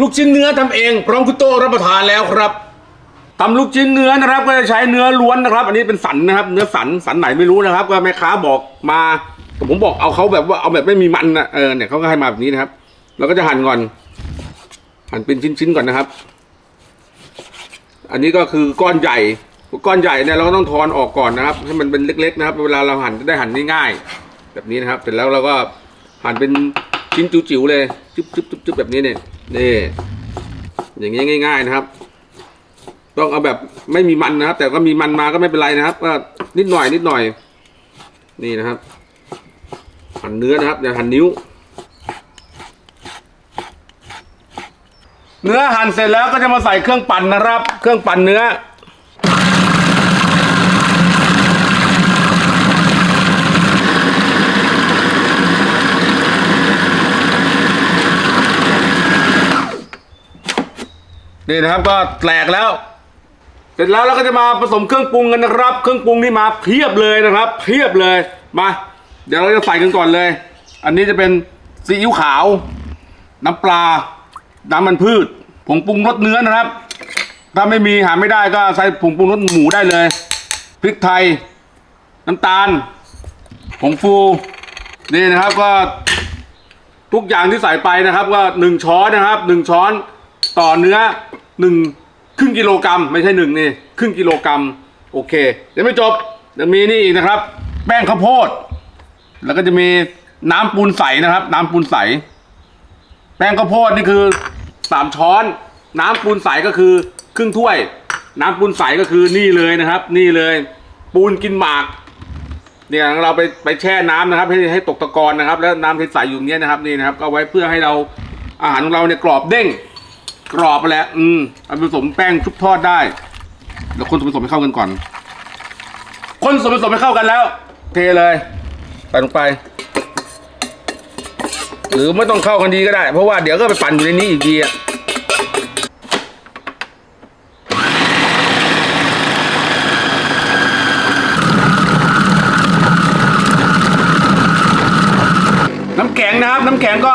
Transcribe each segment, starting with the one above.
ลูกชิ้นเนื้อทำเองพร้อมคุณโต้รับประทานแล้วครับทำลูกชิ้นเนื้อนะครับ ก็จะใช้เนื้อล้วนนะครับ อันนี้เป็นสันนะครับ เนื้อสันสันไหนไม่รู้นะครับ ก็แม่ค้าบอกมาแต่ผมบอกเอาเขาแบบว่าเอาแบบไม่มีมันนะเออเนี่ยเขาก็ให้มาแบบนี้นะครับเราก็จะหั่นก่อน หั่นเป็นชิ้นๆก่อนนะครับ อันนี้ก็คือก้อนใหญ่ก้อนใหญ่เนี่ยเราก็ต้องทอนออกก่อนนะครับ ให้มันเป็นเล็ก ๆ นะครับ เวลาเราหั่นจะได้หั่นง่ายๆแบบนี้นะครับ เสร็จแล้วเราก็หั่นเป็นชิ้นจิ๋วๆเลยจุ๊บจุ๊บจุ๊บจุ๊บแบบนี้เนี่ย นี่อย่างงี้ง่าย ๆนะครับ ต้องเอาแบบไม่มีมันนะครับ แต่ก็มีมันมาก็ไม่เป็นไรนะครับ ก็นิดหน่อยนิดหน่อย นี่นะครับหั่นเนื้อนะครับอย่าหั่นนิ้ว เนื้อหั่นเสร็จแล้วก็จะมาใส่เครื่องปั่นนะครับ เครื่องปั่นเนื้อ นี่นะครับก็แตกแล้ว เสร็จแล้วเราก็จะมาผสมเครื่องปรุงกันนะครับ เครื่องปรุงนี่มาเพียบเลยนะครับเพียบเลยมา เดี๋ยวเราจะใส่กันก่อนเลย อันนี้จะเป็นซีอิ๊วขาว น้ำปลา น้ำมันพืชผงปรุงรสเนื้อนะครับ ถ้าไม่มีหาไม่ได้ก็ใส่ผงปรุงรสหมูได้เลยพริกไทย น้ำตาลผงฟูนี่นะครับก็ทุกอย่างที่ใส่ไปนะครับ ก็หนึ่งช้อนนะครับหนึ่งช้อน ต่อเนื้อหนึ่งครึ่งกิโลกรัมไม่ใช่หนึ่งนี่ครึ่งกิโลกรัมโอเคเดี๋ยวไม่จบเดี๋ยวมีนี่อีกนะครับ แป้งข้าวโพด แล้วก็จะมีน้ำปูนใสนะครับ น้ำปูนใส แป้งข้าวโพดนี่คือสามช้อน น้ำปูนใสก็คือครึ่งถ้วย น้ำปูนใสก็คือนี่เลยนะครับ นี่เลย ปูนกินหมากเนี่ยเราไปไปแช่น้ำนะครับ ให้ให้ตกตะกอนนะครับ แล้วน้ำที่ใสอยู่เนี้ยนะครับนี่นะครับก็เอาไว้เพื่อให้เราอาหารของเราเนี่ยกรอบเด้ง กรอบไปแล้ว อืมเอาผสมแป้งชุบทอดได้เดี๋ยวคนส่วนผสมให้เข้ากันก่อน คนส่วนผสมให้เข้ากันแล้ว เทเลยใส่ลงไป หรือไม่ต้องเข้ากันดีก็ได้ เพราะว่าเดี๋ยวก็ไปปั่นอยู่ในนี้อีกทีอะน้ำแข็งนะครับ น้ำแข็งก็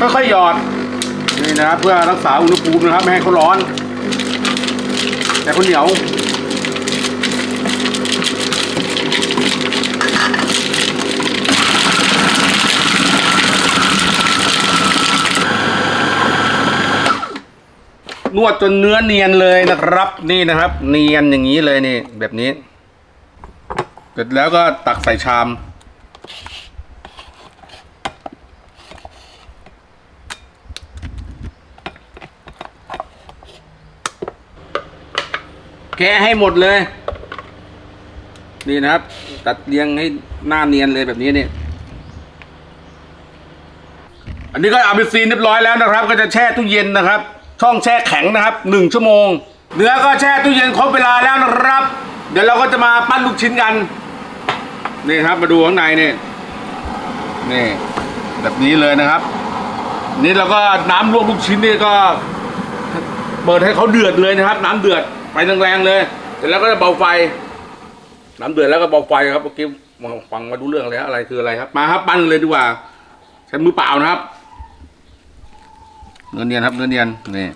ค่อยๆหยอด นะครับ เพื่อรักษาอุณหภูมินะครับ ไม่ให้เขาร้อน แต่เขาเหนียวนวดจนเนื้อเนียนเลยนะครับ นี่นะครับ เนียนอย่างนี้เลยนี่ แบบนี้ เสร็จแล้วก็ตักใส่ชาม แกะให้หมดเลย นี่นะครับ ตัดเรียงให้หน้าเนียนเลยแบบนี้เนี่ยอันนี้ก็เอาไปซีนเรียบร้อยแล้วนะครับ ก็จะแช่ตู้เย็นนะครับ ช่องแช่แข็งนะครับหนึ่งชั่วโมง เนื้อก็แช่ตู้เย็นครบเวลาแล้วนะครับ เดี๋ยวเราก็จะมาปั้นลูกชิ้นกันนี่ครับมาดูข้างในนี่นี่แบบนี้เลยนะครับ นี่เราก็น้ำลวกลูกชิ้นนี่ก็ เปิดให้เขาเดือดเลยนะครับ น้ำเดือด ไฟแรงๆเลย เสร็จแล้วก็จะเบาไฟน้ำเดือดแล้วก็เบาไฟครับเมื่อกี้ฟังมาดูเรื่องแล้วอะไรคืออะไรครับ มาครับปั้นเลยดีกว่า ใช้มือเปล่านะครับเนื้อเนียนครับเนื้อเนียนนี่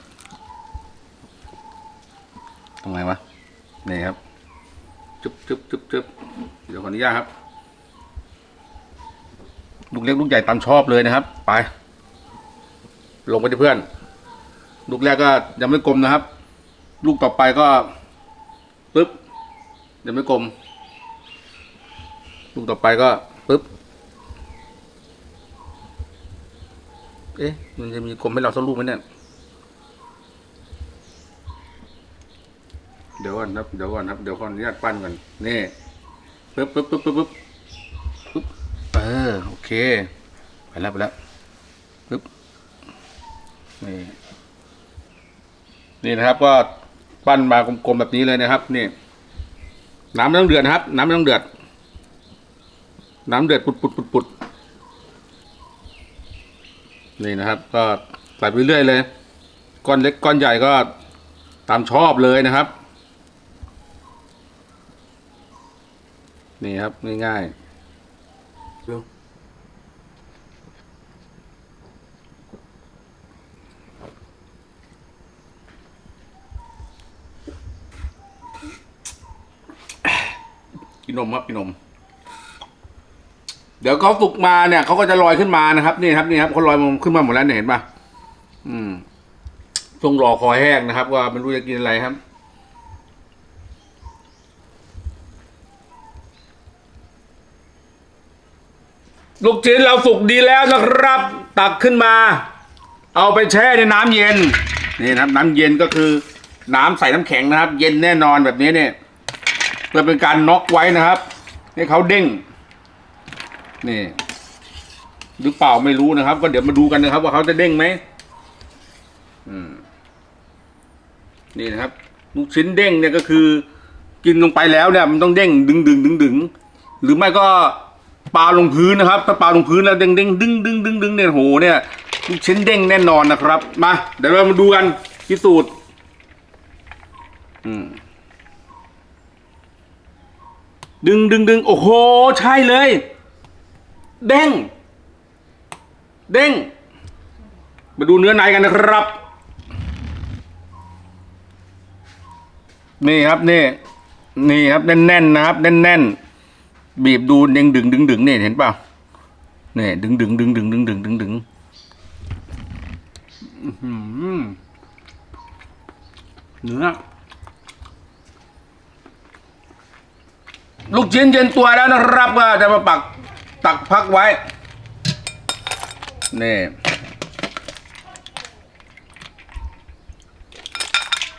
ตรงไหนวะนี่ครับจุ๊บจุ๊บจุ๊บจุ๊บเดี๋ยวขออนุญาตครับลูกเล็กลูกใหญ่ตามชอบเลยนะครับ ไป ลงไปที่เพื่อน ลูกแรกก็ยังไม่กลมนะครับ ลูกต่อไปก็ปึ๊บเดี๋ยังไม่กลม ลูกต่อไปก็ปึ๊บ เอ๊ะ มันจะมีกลมให้เราสักลูกไหมเนี่ย เดี๋ยวก่อนครับ เดี๋ยวก่อนครับ เดี๋ยวขออนุญาตปั้นก่อน นี่ปึ๊บปึ๊บปึ๊บปึ๊บปึ๊บปึ๊บ เออ โอเค ไปแล้วไปแล้วปึ๊บ นี่ นี่นะครับก็ ปั้นมากลมๆแบบนี้เลยนะครับ นี่น้ำไม่ต้องเดือดนะครับ น้ำไม่ต้องเดือด น้ำเดือดปุดปุดปุดปุดนี่นะครับ ก็ใส่ไปเรื่อยเลย ก้อนเล็กก้อนใหญ่ก็ตามชอบเลยนะครับ นี่ครับง่ายๆ นมครับกินนม เดี๋ยวเขาสุกมาเนี่ยเขาก็จะลอยขึ้นมานะครับ นี่ครับนี่ครับเขาลอยมาขึ้นมาหมดแล้วเนี่ยเห็นปะอืมช่วงรอคอยแห้งนะครับ ว่าไม่รู้จะกินอะไรครับลูกชิ้นเราสุกดีแล้วนะครับ ตักขึ้นมา เอาไปแช่ในน้ำเย็นนี่นะครับ น้ำเย็นก็คือ น้ำใส่น้ำแข็งนะครับ เย็นแน่นอนแบบนี้เนี่ย เพื่อเป็นการน็อกไว้นะครับให้เขาเด้งนี่หรือเปล่าไม่รู้นะครับ ก็เดี๋ยวมาดูกันนะครับ ว่าเขาจะเด้งไหมนี่นะครับลูกชิ้นเด้งเนี่ยก็คือ กินลงไปแล้วเนี่ย มันต้องเด้งดึงดึงดึงดึงหรือไม่ก็ปลาลงพื้นนะครับ ถ้าปลาลงพื้นแล้วเด้งเด้งดึงดึงดึงดึงเนี่ยโหเนี่ยลูกชิ้นเด้งแน่นอนนะครับ มา เดี๋ยวเรามาดูกันพิสูจน์อืม ดึงดึงดึงโอ้โห ใช่เลย เด้ง เด้ง มาดูเนื้อในกันนะครับ นี่ครับนี่ นี่ครับแน่นๆนะครับแน่นๆ บีบดูด้งดึงดึงดึงนี่เห็นเปล่านี่ดึงดึงดึงดึงดึงดึงดึงดึงเนื้อ ลูกชิ้นเย็นตัวแล้วนะครับก็จะมาปักตักพักไว้ นี่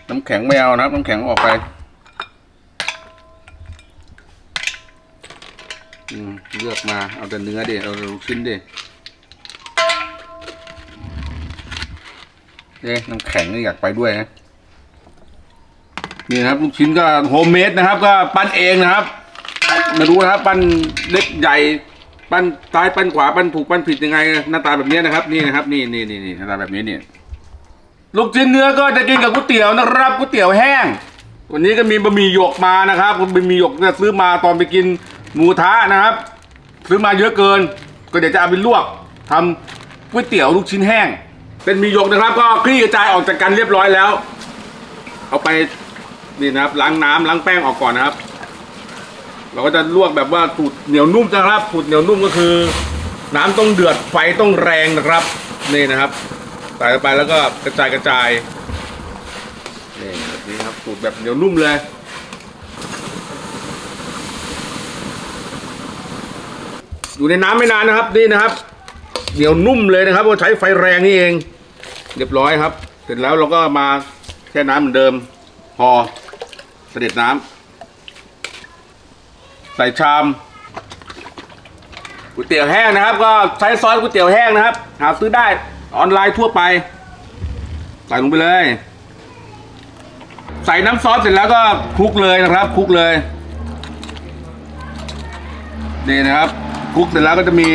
น้ำแข็งไม่เอานะครับ น้ำแข็งออกไปเลือกมา เอาแต่เนื้อดิ เอาแต่ลูกชิ้นดิเอ๊ะน้ำแข็งอยากไปด้วยนะนี่นะครับลูกชิ้นก็โฮมเมดนะครับ ก็ปั้นเองนะครับ ไม่รู้นะครับปั้นเล็กใหญ่ปั้นซ้ายปั้นขวาปั้นถูกปั้นผิดยังไง หน้าตาแบบนี้นะครับ นี่นะครับ นี่นี่นี่นหน้าตาแบบนี้เนี่ยลูกชิ้นเนื้อก็จะกินกับก๋วยเตี๋ยวนะครับก๋วยเตี๋ยวแห้ง วันนี้ก็มีบะหมี่หยกมานะครับบะหมี่หยกเนี่ยซื้อมาตอนไปกินหมูทะนะครับ ซื้อมาเยอะเกิน ก็เดี๋ยวจะเอาไปลวกทำก๋วยเตี๋ยวลูกชิ้นแห้ง เป็นมีหยกนะครับ ก็คลี่กระจายออกจากกันเรียบร้อยแล้ว เอาไปนี่นะครับล้างน้ำล้างแป้งออกก่อนนะครับ เราก็จะลวกแบบว่าสูตรเหนียวนุ่มนะครับสูตรเหนียวนุ่มก็คือ น้ำต้องเดือดไฟต้องแรงนะครับนี่นะครับใส่ลงไปแล้วก็กระจายกระจายนี่แบบนี้ครับสูตรแบบเหนียวนุ่มเลยอยู่ในน้ำไม่นานนะครับนี่นะครับเหนียวนุ่มเลยนะครับเราใช้ไฟแรงนี่เอง เรียบร้อยครับ เสร็จแล้วเราก็มาแช่น้ำเหมือนเดิมพอเสด็จน้ำ ใส่ชามก๋วยเตี๋ยวแห้งนะครับ ก็ใช้ซอสก๋วยเตี๋ยวแห้งนะครับ หาซื้อได้ออนไลน์ทั่วไป ใส่ลงไปเลย ใส่น้ำซอสเสร็จแล้วก็คลุกเลยนะครับคลุกเลยนี่นะครับคลุกเสร็จแล้วก็จะมี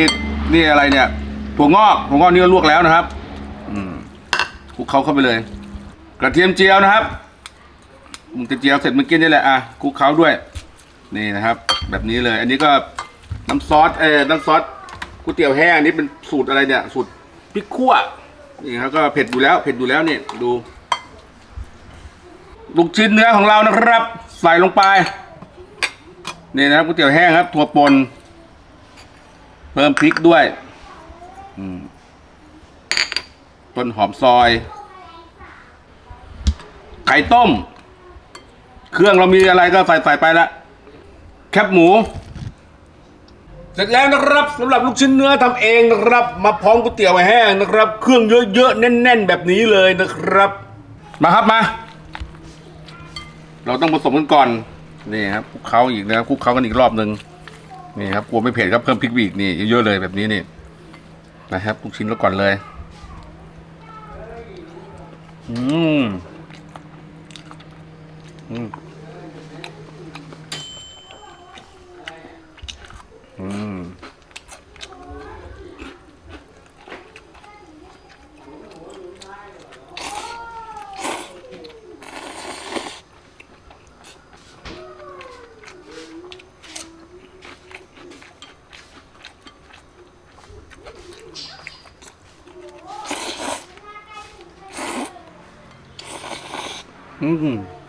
นี่อะไรเนี่ยถั่วงอกถั่วงอกนี่ก็ลวกแล้วนะครับคลุกเขาเข้าไปเลย กระเทียมเจียวนะครับมึงจะเจียวเสร็จเมื่อกี้นี่แหละอะคลุกเขาด้วย นี่นะครับ แบบนี้เลย อันนี้ก็น้ำซอสเออน้ำซอสก๋วยเตี๋ยวแห้งอันนี้เป็นสูตรอะไรเนี่ยสูตรพริกขั่วนี่ครับก็เผ็ดอยู่แล้ว เผ็ดอยู่แล้วเนี่ยดู ลูกชิ้นเนื้อของเรานะครับ ใส่ลงไปนี่นะครับก๋วยเตี๋ยวแห้งครับถั่วปนเพิ่มพริกด้วยต้นหอมซอย ไข่ต้ม เครื่องเรามีอะไรก็ใส่ใส่ไปละ แคบหมู เสร็จแล้วนะครับสำหรับลูกชิ้นเนื้อทำเองนะครับ มาพร้อมก๋วยเตี๋ยวแห้งนะครับ เครื่องเยอะๆแน่น ๆ แบบนี้เลยนะครับ มาครับมา เราต้องผสมกันก่อนนี่ครับคลุกเคล้าอีกนะครับคลุกเคล้ากันอีกรอบหนึ่งนี่ครับกลัวไม่เผ็ดครับเพิ่มพริกไปอีกนี่เยอะๆเลยแบบนี้นี่นะครับลูกชิ้นแล้วก่อนเลย อืมอืม 嗯嗯。